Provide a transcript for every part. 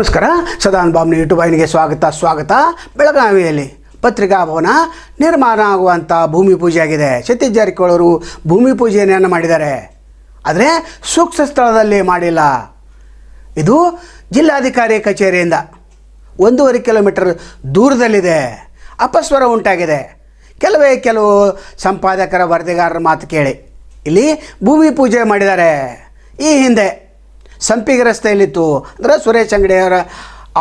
ನಮಸ್ಕಾರ. ಸದಾನ್ ಬಾಬ್ನ ಯೂಟ್ಯೂಬ್ ಐನಿಗೆ ಸ್ವಾಗತ ಸ್ವಾಗತ. ಬೆಳಗಾವಿಯಲ್ಲಿ ಪತ್ರಿಕಾ ಭವನ ನಿರ್ಮಾಣ ಆಗುವಂಥ ಭೂಮಿ ಪೂಜೆ ಆಗಿದೆ ಸತೀಶ್ ಜಾರಕಿಹೊಳಿ ಭೂಮಿ ಪೂಜೆಯನ್ನು ಮಾಡಿದ್ದಾರೆ. ಆದರೆ ಸೂಕ್ತ ಸ್ಥಳದಲ್ಲಿ ಮಾಡಿಲ್ಲ. ಇದು ಜಿಲ್ಲಾಧಿಕಾರಿ ಕಚೇರಿಯಿಂದ ಒಂದೂವರೆ ಕಿಲೋಮೀಟರ್ ದೂರದಲ್ಲಿದೆ. ಅಪಸ್ವರ ಉಂಟಾಗಿದೆ. ಕೆಲವೇ ಕೆಲವು ಸಂಪಾದಕರ ವರದಿಗಾರರ ಮಾತು ಕೇಳಿ. ಇಲ್ಲಿ ಭೂಮಿ ಪೂಜೆ ಮಾಡಿದ್ದಾರೆ. ಈ ಹಿಂದೆ ಸಂಪಿಗೆ ರಸ್ತೆಯಲ್ಲಿತ್ತು. ಅಂದರೆ ಸುರೇಶ್ ಅಂಗಡಿಯವರ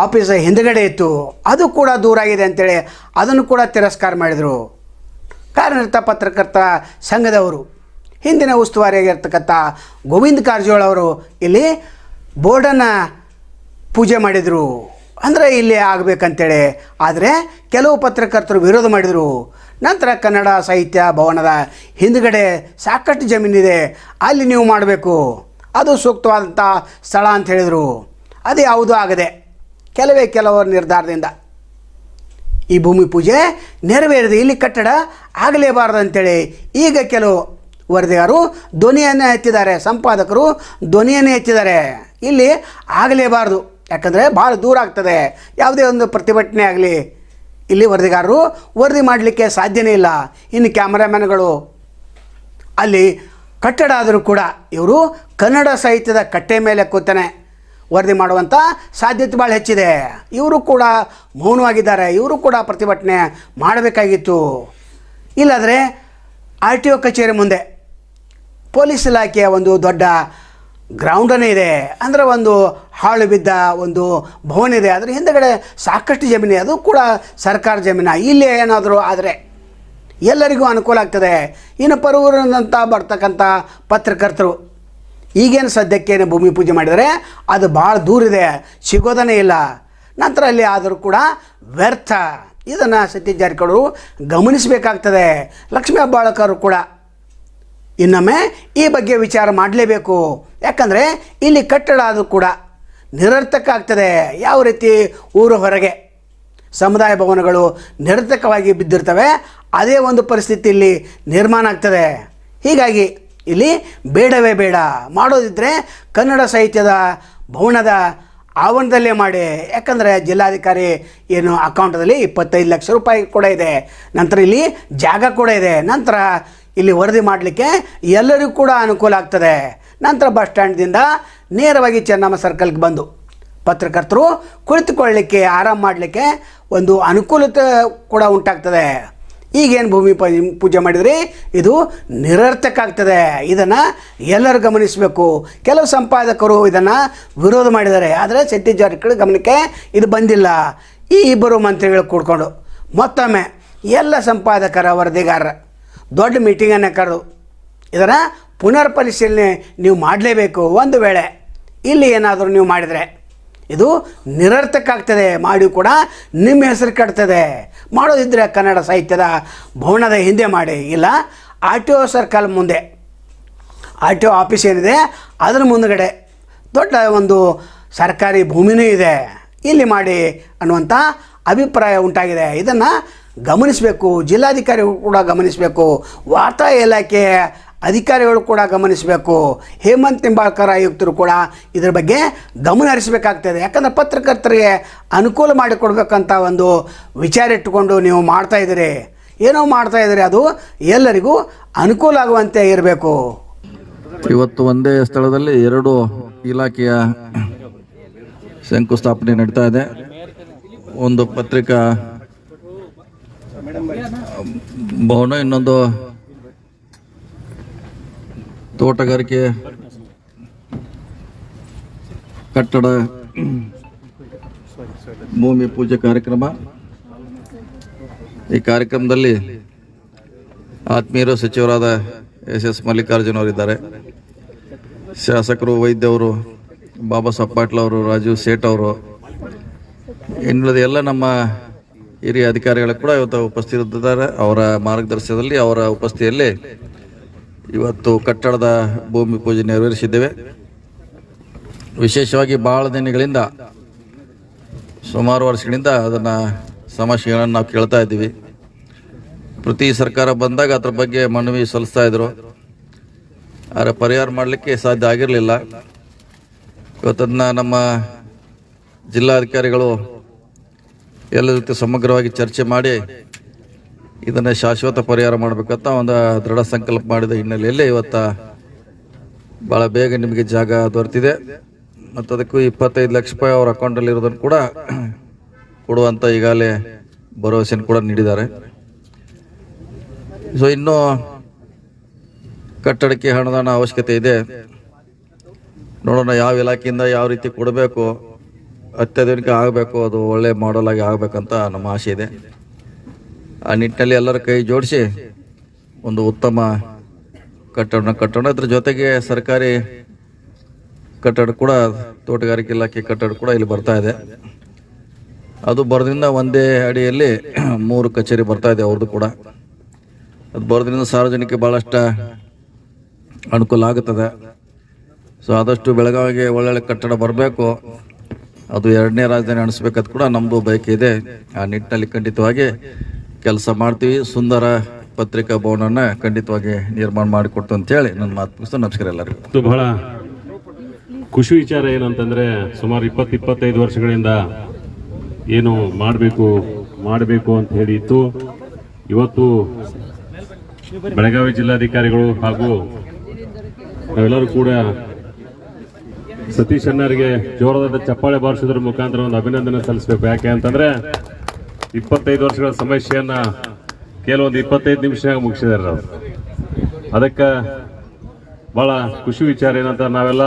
ಆಫೀಸ್ ಹಿಂದುಗಡೆ ಇತ್ತು. ಅದು ಕೂಡ ದೂರ ಆಗಿದೆ ಅಂತೇಳಿ ಅದನ್ನು ಕೂಡ ತಿರಸ್ಕಾರ ಮಾಡಿದರು. ಕಾರ್ಯನಿರತ ಪತ್ರಕರ್ತ ಸಂಘದವರು. ಹಿಂದಿನ ಉಸ್ತುವಾರಿಯಾಗಿರ್ತಕ್ಕಂಥ ಗೋವಿಂದ ಕಾರಜೋಳ ಅವರು ಇಲ್ಲಿ ಬೋರ್ಡನ್ನು ಪೂಜೆ ಮಾಡಿದರು. ಅಂದರೆ ಇಲ್ಲಿ ಆಗಬೇಕಂತೇಳಿ. ಆದರೆ ಕೆಲವು ಪತ್ರಕರ್ತರು ವಿರೋಧ ಮಾಡಿದರು. ನಂತರ ಕನ್ನಡ ಸಾಹಿತ್ಯ ಭವನದ ಹಿಂದುಗಡೆ ಸಾಕಷ್ಟು ಜಮೀನಿದೆ. ಅಲ್ಲಿ ನೀವು ಮಾಡಬೇಕು. ಅದು ಸೂಕ್ತವಾದಂಥ ಸ್ಥಳ ಅಂತ ಹೇಳಿದರು. ಅದು ಯಾವುದೂ ಆಗದೆ ಕೆಲವೇ ಕೆಲವರ ನಿರ್ಧಾರದಿಂದ ಈ ಭೂಮಿ ಪೂಜೆ ನೆರವೇರಿದೆ. ಇಲ್ಲಿ ಕಟ್ಟಡ ಆಗಲೇಬಾರದು ಅಂತೇಳಿ ಈಗ ಕೆಲವು ವರದಿಗಾರು ಧ್ವನಿಯನ್ನು ಹೆಚ್ಚಿದ್ದಾರೆ ಸಂಪಾದಕರು ಧ್ವನಿಯನ್ನು ಹೆಚ್ಚಿದ್ದಾರೆ ಇಲ್ಲಿ ಆಗಲೇಬಾರ್ದು. ಯಾಕಂದರೆ ಭಾಳ ದೂರ ಆಗ್ತದೆ. ಯಾವುದೇ ಒಂದು ಪ್ರತಿಭಟನೆ ಆಗಲಿ ಇಲ್ಲಿ ವರದಿಗಾರರು ವರದಿ ಮಾಡಲಿಕ್ಕೆ ಸಾಧ್ಯನೇ ಇಲ್ಲ. ಇನ್ನು ಕ್ಯಾಮರಾಮ್ಯಾನ್ಗಳು ಅಲ್ಲಿ ಕಟ್ಟಡ ಆದರೂ ಕೂಡ ಇವರು ಕನ್ನಡ ಸಾಹಿತ್ಯದ ಕಟ್ಟೆ ಮೇಲೆ ಕೂತಾನೆ. ವರದಿ ಮಾಡುವಂಥ ಸಾಧ್ಯತೆ ಭಾಳ ಹೆಚ್ಚಿದೆ. ಇವರು ಕೂಡ ಮೌನವಾಗಿದ್ದಾರೆ. ಇವರು ಕೂಡ ಪ್ರತಿಭಟನೆ ಮಾಡಬೇಕಾಗಿತ್ತು. ಇಲ್ಲಾದರೆ ಆರ್ ಟಿ ಒ ಕಚೇರಿ ಮುಂದೆ ಪೊಲೀಸ್ ಇಲಾಖೆಯ ಒಂದು ದೊಡ್ಡ ಗ್ರೌಂಡನೇ ಇದೆ. ಅಂದರೆ ಒಂದು ಹಾಳು ಬಿದ್ದ ಒಂದು ಭವನ ಇದೆ. ಅದರ ಹಿಂದೆಗಡೆ ಸಾಕಷ್ಟು ಜಮೀನು ಅದು ಕೂಡ ಸರ್ಕಾರ ಜಮೀನ? ಇಲ್ಲಿ ಏನಾದರೂ ಆದರೆ ಎಲ್ಲರಿಗೂ ಅನುಕೂಲ ಆಗ್ತದೆ. ಇನ್ನು ಪರೂರಿನಂತ ಬರ್ತಕ್ಕಂಥ ಪತ್ರಕರ್ತರು, ಈಗೇನು ಸದ್ಯಕ್ಕೇನು ಭೂಮಿ ಪೂಜೆ ಮಾಡಿದರೆ ಅದು ಭಾಳ ದೂರ ಇದೆ ಸಿಗೋದನೇ ಇಲ್ಲ. ನಂತರ ಅಲ್ಲಿ ಆದರೂ ಕೂಡ ವ್ಯರ್ಥ. ಇದನ್ನು ಸತೀಶ್ ಜಾರಕಿಹೊಳಿ ಗಮನಿಸಬೇಕಾಗ್ತದೆ. ಲಕ್ಷ್ಮೀ ಬಾಳಕರು ಕೂಡ ಇನ್ನೊಮ್ಮೆ ಈ ಬಗ್ಗೆ ವಿಚಾರ ಮಾಡಲೇಬೇಕು. ಯಾಕಂದರೆ ಇಲ್ಲಿ ಕಟ್ಟಡ ಆದರೂ ಕೂಡ ನಿರರ್ಥಕ ಆಗ್ತದೆ ಯಾವ ರೀತಿ ಊರು ಹೊರಗೆ, ಸಮುದಾಯ ಭವನಗಳು ನಿರರ್ಥಕವಾಗಿ ಬಿದ್ದಿರ್ತವೆ ಅದೇ ಒಂದು ಪರಿಸ್ಥಿತಿ ಇಲ್ಲಿ ನಿರ್ಮಾಣ ಆಗ್ತದೆ. ಹೀಗಾಗಿ ಇಲ್ಲಿ ಬೇಡವೇ ಬೇಡ. ಮಾಡೋದಿದ್ದರೆ ಕನ್ನಡ ಸಾಹಿತ್ಯದ ಭವನದ ಆವರಣದಲ್ಲೇ ಮಾಡಿ. ಯಾಕಂದರೆ ಜಿಲ್ಲಾಧಿಕಾರಿ ಏನು ಅಕೌಂಟದಲ್ಲಿ ಇಪ್ಪತ್ತೈದು ಲಕ್ಷ ರೂಪಾಯಿ ಕೂಡ ಇದೆ. ನಂತರ ಇಲ್ಲಿ ಜಾಗ ಕೂಡ ಇದೆ. ನಂತರ ಇಲ್ಲಿ ವರದಿ ಮಾಡಲಿಕ್ಕೆ ಎಲ್ಲರಿಗೂ ಕೂಡ ಅನುಕೂಲ ಆಗ್ತದೆ. ನಂತರ ಬಸ್ ಸ್ಟ್ಯಾಂಡ್ದಿಂದ ನೇರವಾಗಿ ಚೆನ್ನಮ್ಮ ಸರ್ಕಲ್ಗೆ ಬಂದು ಪತ್ರಕರ್ತರು ಕುಳಿತುಕೊಳ್ಳಲಿಕ್ಕೆ ಆರಾಮ ಮಾಡಲಿಕ್ಕೆ ಒಂದು ಅನುಕೂಲತೆ ಕೂಡ ಉಂಟಾಗ್ತದೆ. ಈಗೇನು ಭೂಮಿ ಪೂಜೆ ಮಾಡಿದರೆ? ಇದು ನಿರರ್ಥಕ ಆಗ್ತದೆ ಇದನ್ನು ಎಲ್ಲರೂ ಗಮನಿಸಬೇಕು. ಕೆಲವು ಸಂಪಾದಕರು ಇದನ್ನು ವಿರೋಧ ಮಾಡಿದ್ದಾರೆ. ಆದರೆ ಸತೀಶ್ ಜಾರಕಿಹೊಳಿ ಗಮನಕ್ಕೆ ಇದು ಬಂದಿಲ್ಲ. ಈ ಇಬ್ಬರು ಮಂತ್ರಿಗಳು ಕೂಡ್ಕೊಂಡು ಮತ್ತೊಮ್ಮೆ ಎಲ್ಲ ಸಂಪಾದಕರ ವರದಿಗಾರರ ದೊಡ್ಡ ಮೀಟಿಂಗನ್ನು ಕರೆದು ಇದನ್ನು ಪುನರ್ ಪರಿಶೀಲನೆ ನೀವು ಮಾಡಲೇಬೇಕು. ಒಂದು ವೇಳೆ ಇಲ್ಲಿ ಏನಾದರೂ ನೀವು ಮಾಡಿದರೆ ಇದು ನಿರರ್ಥಕ ಆಗ್ತದೆ ಮಾಡಿ ಕೂಡ ನಿಮ್ಮ ಹೆಸರು ಕಟ್ತದೆ ಮಾಡೋದಿದ್ದರೆ ಕನ್ನಡ ಸಾಹಿತ್ಯದ ಭವನದ ಹಿಂದೆ ಮಾಡಿ, ಇಲ್ಲ ಆರ್ ಟಿ ಒ ಸರ್ಕಲ್ ಮುಂದೆ. ಆರ್ ಟಿ ಒ ಆಫೀಸ್ ಏನಿದೆ, ಅದರ ಮುಂದುಗಡೆ ದೊಡ್ಡ ಒಂದು ಸರ್ಕಾರಿ ಭೂಮಿನೂ ಇದೆ. ಇಲ್ಲಿ ಮಾಡಿ ಅನ್ನುವಂಥ ಅಭಿಪ್ರಾಯ ಉಂಟಾಗಿದೆ. ಇದನ್ನು ಗಮನಿಸಬೇಕು, ಜಿಲ್ಲಾಧಿಕಾರಿಗಳು ಕೂಡ ಗಮನಿಸಬೇಕು. ವಾರ್ತಾ ಇಲಾಖೆಯ ಅಧಿಕಾರಿಗಳು ಕೂಡ ಗಮನಿಸಬೇಕು. ಹೇಮಂತ್ ನಿಂಬಾಳ್ಕರ್ ಆಯುಕ್ತರು ಕೂಡ ಇದ್ರ ಬಗ್ಗೆ ಗಮನ ಹರಿಸಬೇಕಾಗ್ತದೆ. ಯಾಕಂದರೆ ಪತ್ರಕರ್ತರಿಗೆ ಅನುಕೂಲ ಮಾಡಿಕೊಡ್ಬೇಕಂತ ಒಂದು ವಿಚಾರ ಇಟ್ಟುಕೊಂಡು ನೀವು ಮಾಡ್ತಾ ಇದ್ದೀರಿ. ಏನೋ ಮಾಡ್ತಾ ಇದ್ದೀರಿ, ಅದು ಎಲ್ಲರಿಗೂ ಅನುಕೂಲ ಆಗುವಂತೆ ಇರಬೇಕು. ಇವತ್ತು ಒಂದೇ ಸ್ಥಳದಲ್ಲಿ ಎರಡು ಇಲಾಖೆಯ ಶಂಕುಸ್ಥಾಪನೆ ನಡೀತಾ ಇದೆ. ಒಂದು ಪತ್ರಿಕಾ ಭವನ ಇನ್ನೊಂದು ತೋಟಗಾರಿಕೆ ಕಟ್ಟಡ ಭೂಮಿ ಪೂಜೆ ಕಾರ್ಯಕ್ರಮ. ಈ ಕಾರ್ಯಕ್ರಮದಲ್ಲಿ ಆತ್ಮೀಯರು ಸಚಿವರಾದ ಎಸ್ ಎಸ್ ಮಲ್ಲಿಕಾರ್ಜುನ್ ಅವರಿದ್ದಾರೆ. ಶಾಸಕರು ವೈದ್ಯವರು ಬಾಬಾ ಸಾಹೇಬ್ ಪಾಟೀಲ್ ಅವರು, ರಾಜೀವ್ ಸೇಠ್ ಅವರು. ಇನ್ನುಳಿದ ಎಲ್ಲ ನಮ್ಮ ಹಿರಿಯ ಅಧಿಕಾರಿಗಳು ಕೂಡ ಇವತ್ತು ಉಪಸ್ಥಿತರಿದ್ದಾರೆ. ಅವರ ಮಾರ್ಗದರ್ಶನದಲ್ಲಿ ಅವರ ಉಪಸ್ಥಿತಿಯಲ್ಲಿ ಇವತ್ತು ಕಟ್ಟಡದ ಭೂಮಿ ಪೂಜೆ ನೆರವೇರಿಸಿದ್ದೇವೆ. ವಿಶೇಷವಾಗಿ ಬಹಳ ದಿನಗಳಿಂದ, ಸುಮಾರು ವರ್ಷಗಳಿಂದ ಅದನ್ನು ಸಮಸ್ಯೆಗಳನ್ನು ನಾವು ಕೇಳ್ತಾ ಇದ್ದೀವಿ. ಪ್ರತಿ ಸರ್ಕಾರ ಬಂದಾಗ ಅದ್ರ ಬಗ್ಗೆ ಮನವಿ ಸಲ್ಲಿಸ್ತಾ ಇದ್ರು. ಆದರೆ ಪರಿಹಾರ ಮಾಡಲಿಕ್ಕೆ ಸಾಧ್ಯ ಆಗಿರಲಿಲ್ಲ. ಇವತ್ತದನ್ನ ನಮ್ಮ ಜಿಲ್ಲಾಧಿಕಾರಿಗಳು ಎಲ್ಲ ಜೊತೆ ಸಮಗ್ರವಾಗಿ ಚರ್ಚೆ ಮಾಡಿ ಇದನ್ನು ಶಾಶ್ವತ ಪರಿಹಾರ ಮಾಡಬೇಕಂತ ಒಂದು ದೃಢ ಸಂಕಲ್ಪ ಮಾಡಿದ ಹಿನ್ನೆಲೆಯಲ್ಲಿ ಇವತ್ತು ಭಾಳ ಬೇಗ ನಿಮಗೆ ಜಾಗ ದೊರೆತಿದೆ. ಮತ್ತು ಅದಕ್ಕೂ ಇಪ್ಪತ್ತೈದು ಲಕ್ಷ ರೂಪಾಯಿ ಅವ್ರ ಅಕೌಂಟಲ್ಲಿ ಇರೋದನ್ನು ಕೂಡ ಕೊಡುವಂಥ ಈಗಾಗಲೇ ಭರವಸೆಯನ್ನು ಕೂಡ ನೀಡಿದ್ದಾರೆ. ಸೊ ಇನ್ನೂ ಕಟ್ಟಡಕ್ಕೆ ಹಣದಾನ ಅವಶ್ಯಕತೆ ಇದೆ. ನೋಡೋಣ ಯಾವ ಇಲಾಖೆಯಿಂದ ಯಾವ ರೀತಿ ಕೊಡಬೇಕು, ಅತ್ಯಾಧುನಿಕ ಆಗಬೇಕು, ಅದು ಒಳ್ಳೆ ಮಾಡಲಾಗಿ ಆಗಿ ಆಗಬೇಕಂತ ನಮ್ಮ ಆಸೆ ಇದೆ. ಆ ನಿಟ್ಟಿನಲ್ಲಿ ಎಲ್ಲರ ಕೈ ಜೋಡಿಸಿ ಒಂದು ಉತ್ತಮ ಕಟ್ಟಡ ಕಟ್ಟೋಣ ಅದ್ರ ಜೊತೆಗೆ ಸರ್ಕಾರಿ ಕಟ್ಟಡ ಕೂಡ, ತೋಟಗಾರಿಕೆ ಇಲಾಖೆ ಕಟ್ಟಡ ಕೂಡ ಇಲ್ಲಿ ಬರ್ತಾ ಇದೆ. ಅದು ಬರೋದ್ರಿಂದ ಒಂದೇ ಅಡಿಯಲ್ಲಿ ಮೂರು ಕಚೇರಿ ಬರ್ತಾ ಇದೆ ಅವ್ರದ್ದು ಕೂಡ. ಅದು ಬರೋದ್ರಿಂದ ಸಾರ್ವಜನಿಕ ಭಾಳಷ್ಟು ಅನುಕೂಲ ಆಗುತ್ತದೆ. ಸೊ ಆದಷ್ಟು ಬೆಳಗಾವಿಗೆ ಒಳ್ಳೊಳ್ಳೆ ಕಟ್ಟಡ ಬರಬೇಕು. ಅದು ಎರಡನೇ ರಾಜಧಾನಿ ಅನಿಸ್ಬೇಕಂತ ಕೂಡ ನಮ್ಮದು ಬಯಕೆ ಇದೆ. ಆ ನಿಟ್ಟಿನಲ್ಲಿ ಖಂಡಿತವಾಗಿ ಕೆಲಸ ಮಾಡ್ತೀವಿ. ಸುಂದರ ಪತ್ರಿಕಾ ಭವನನ ಖಂಡಿತವಾಗಿ ನಿರ್ಮಾಣ ಮಾಡಿಕೊಡ್ತು ಅಂತೇಳಿ ನನ್ನ ಮಾತು ಮುಗಿಸ್ತು ನಮಸ್ಕಾರ ಎಲ್ಲರಿಗೂ. ಬಹಳ ಖುಷಿ ವಿಚಾರ ಏನಂತಂದ್ರೆ ಸುಮಾರು ಇಪ್ಪತ್ತು, ಇಪ್ಪತ್ತೈದು ವರ್ಷಗಳಿಂದ ಏನು ಮಾಡಬೇಕು ಮಾಡಬೇಕು ಅಂತ ಹೇಳಿ ಇತ್ತು. ಇವತ್ತು ಬೆಳಗಾವಿ ಜಿಲ್ಲಾಧಿಕಾರಿಗಳು ಹಾಗೂ ನಾವೆಲ್ಲರೂ ಕೂಡ ಸತೀಶ್ ಅಣ್ಣರಿಗೆ ಜೋರಾದ ಚಪ್ಪಾಳೆ ಬಾರಿಸೋದ್ರ ಮುಖಾಂತರ ಒಂದು ಅಭಿನಂದನೆ ಸಲ್ಲಿಸಬೇಕು. ಯಾಕೆ ಅಂತಂದ್ರೆ ಇಪ್ಪತ್ತೈದು ವರ್ಷಗಳ ಸಮಸ್ಯೆಯನ್ನ ಕೆಲವೊಂದು ಇಪ್ಪತ್ತೈದು ನಿಮಿಷ ಮುಗಿಸಿದಾರೆ ಅವರು ಅದಕ್ಕೆ ಭಾಳ ಖುಷಿ ವಿಚಾರ ಏನಂತ ನಾವೆಲ್ಲ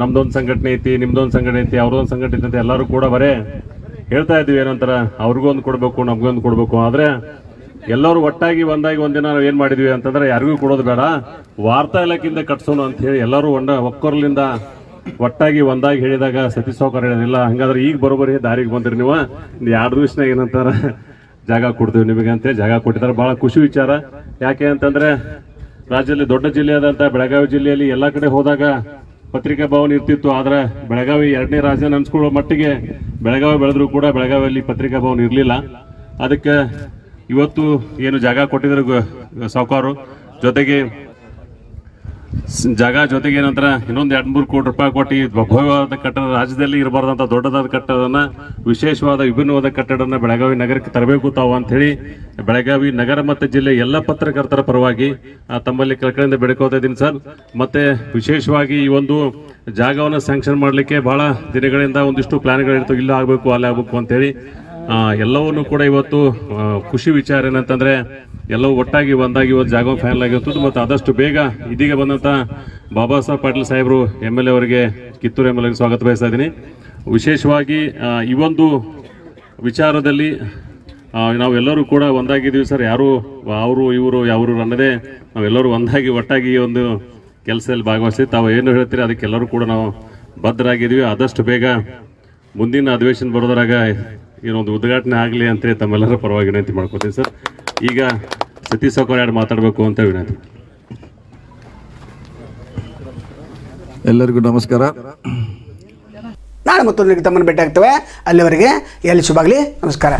ನಮ್ದೊಂದು ಸಂಘಟನೆ ಐತಿ, ನಿಮ್ದೊಂದು ಸಂಘಟನೆ ಐತಿ, ಅವ್ರದೊಂದು ಸಂಘಟನೆ ಐತಿ ಎಲ್ಲರೂ ಕೂಡ ಬರೇ ಹೇಳ್ತಾ ಇದ್ವಿ ಅವ್ರಿಗೂ ಒಂದು ಕೊಡಬೇಕು ಒಂದು ಕೊಡಬೇಕು. ಆದ್ರೆ ಎಲ್ಲರೂ ಒಟ್ಟಾಗಿ ಒಂದಾಗಿ ಒಂದಿನ ನಾವು ಏನು ಮಾಡಿದ್ವಿ ಅಂತಂದ್ರೆ ಯಾರಿಗೂ ಕೊಡೋದು ಬೇಡ, ವಾರ್ತಾ ಇಲಾಖೆಯಿಂದ ಕಟ್ಸೋಣ ಅಂತ ಹೇಳಿ ಎಲ್ಲರೂ ಒಂದ ಒಕ್ಕೊರ್ಲಿಂದ ಒಟ್ಟಾಗಿ ಒಂದಾಗಿ ಹೇಳಿದಾಗ ಸತೀಶ್ ಸಾವ್ಕಾರ ಹೇಳೋದಿಲ್ಲ. ಹಂಗಾದ್ರೆ ಈಗ ಬರೋಬರಿ ದಾರಿಗೆ ಬಂದ್ರಿ ನೀವು. ಎರಡು ದಿವಸನಾಗ ಏನಂತಾರ ಜಾಗ ಕೊಡ್ತೀವಿ ನಿಮಗೆ ಅಂತೇಳಿ ಜಾಗ ಕೊಟ್ಟಿದ್ದಾರೆ. ಬಹಳ ಖುಷಿ ವಿಚಾರ. ಯಾಕೆ ಅಂತಂದ್ರೆ ರಾಜ್ಯದಲ್ಲಿ ದೊಡ್ಡ ಜಿಲ್ಲೆಯಾದಂಥ ಬೆಳಗಾವಿ ಜಿಲ್ಲೆಯಲ್ಲಿ ಎಲ್ಲ ಕಡೆ ಹೋದಾಗ ಪತ್ರಿಕಾ ಭವನ ಇರ್ತಿತ್ತು. ಆದ್ರೆ ಬೆಳಗಾವಿ ಎರಡನೇ ರಾಜಧಾನಿ ಅನ್ಸ್ಕೊಳ್ಳೋ ಮಟ್ಟಿಗೆ ಬೆಳಗಾವಿ ಬೆಳೆದ್ರು ಕೂಡ ಬೆಳಗಾವಿಯಲ್ಲಿ ಪತ್ರಿಕಾ ಭವನ ಇರಲಿಲ್ಲ. ಅದಕ್ಕೆ ಇವತ್ತು ಏನು ಜಾಗ ಕೊಟ್ಟಿದ್ರು ಸಾವುಕಾರು. ಜೊತೆಗೆ ಜಾಗ ಜೊತೆಗೆ ಏನಂತರ ಇನ್ನೊಂದು ಎರಡು ಮೂರು ಕೋಟಿ ರೂಪಾಯಿ ಕೊಟ್ಟು ಭವ್ಯವಾದ ಕಟ್ಟಡ ರಾಜ್ಯದಲ್ಲಿ ಇರಬಾರ್ದಂಥ ದೊಡ್ಡದಾದ ಕಟ್ಟಡನ ವಿಶೇಷವಾದ ವಿಭಿನ್ನವಾದ ಕಟ್ಟಡನ ಬೆಳಗಾವಿ ನಗರಕ್ಕೆ ತರಬೇಕು ತಾವು ಅಂತ ಹೇಳಿ ಬೆಳಗಾವಿ ನಗರ ಮತ್ತು ಜಿಲ್ಲೆ ಎಲ್ಲ ಪತ್ರಕರ್ತರ ಪರವಾಗಿ ತಮ್ಮಲ್ಲಿ ಕಳ್ಕಳಿಂದ ಬೆಳ್ಕೋತಾ ಇದ್ದೀನಿ ಸರ್. ಮತ್ತೆ ವಿಶೇಷವಾಗಿ ಈ ಒಂದು ಜಾಗವನ್ನು ಸ್ಯಾಂಕ್ಷನ್ ಮಾಡಲಿಕ್ಕೆ ಬಹಳ ದಿನಗಳಿಂದ ಒಂದಿಷ್ಟು ಪ್ಲ್ಯಾನ್ಗಳಿರ್ತವೆ ಇಲ್ಲ ಆಗಬೇಕು, ಅಲ್ಲೇ ಆಗಬೇಕು ಅಂತೇಳಿ ಎಲ್ಲವನ್ನೂ ಕೂಡ ಇವತ್ತು ಖುಷಿ ವಿಚಾರ ಏನಂತಂದ್ರೆ, ಎಲ್ಲವೂ ಒಟ್ಟಾಗಿ ಒಂದಾಗಿ ಇವತ್ತು ಜಾಗ ಫೈನಲ್ ಆಗಿರ್ತದೆ ಮತ್ತು ಆದಷ್ಟು ಬೇಗ ಇದೀಗ ಬಂದಂತ ಬಾಬಾ ಸಾಹೇಬ್ ಪಾಟೀಲ್ ಸಾಹೇಬರು ಎಂ ಎಲ್ ಎ ಅವರಿಗೆ, ಕಿತ್ತೂರು ಎಂ ಎಲ್ ಎಗೆ ಸ್ವಾಗತ ಬಯಸ್ತಾ ಇದ್ದೀನಿ. ವಿಶೇಷವಾಗಿ ಈ ಒಂದು ವಿಚಾರದಲ್ಲಿ ನಾವೆಲ್ಲರೂ ಕೂಡ ಒಂದಾಗಿದ್ದೀವಿ ಸರ್. ಯಾರು, ಅವರು, ಇವರು, ಯಾವರು ಅನ್ನದೇ ನಾವೆಲ್ಲರೂ ಒಂದಾಗಿ, ಒಟ್ಟಾಗಿ ಈ ಒಂದು ಕೆಲಸದಲ್ಲಿ ಭಾಗವಹಿಸಿ, ತಾವು ಏನು ಹೇಳ್ತೀರಿ ಅದಕ್ಕೆಲ್ಲರೂ ಕೂಡ ನಾವು ಬದ್ಧರಾಗಿದ್ದೀವಿ. ಆದಷ್ಟು ಬೇಗ ಮುಂದಿನ ಅಧಿವೇಶನ ಬರೋದ್ರಾಗ ಏನೊಂದು ಉದ್ಘಾಟನೆ ಆಗಲಿ ಅಂತೇಳಿ ತಮ್ಮೆಲ್ಲರ ಪರವಾಗಿ ವಿನಂತಿ ಮಾಡ್ಕೋತೀನಿ ಸರ್. ಈಗ ಸತೀಶ್ ಯಾರು ಮಾತಾಡಬೇಕು ಅಂತ ವಿನಂತಿ. ಎಲ್ಲರಿಗೂ ನಮಸ್ಕಾರ. ನಾಳೆ ಮತ್ತೊಂದು ತಮ್ಮನ್ನು ಭೇಟಿ ಆಗ್ತವೆ ಅಲ್ಲಿವರೆಗೆ ಎಲ್ಲಿ ಶುಭಾಗಲಿ ನಮಸ್ಕಾರ.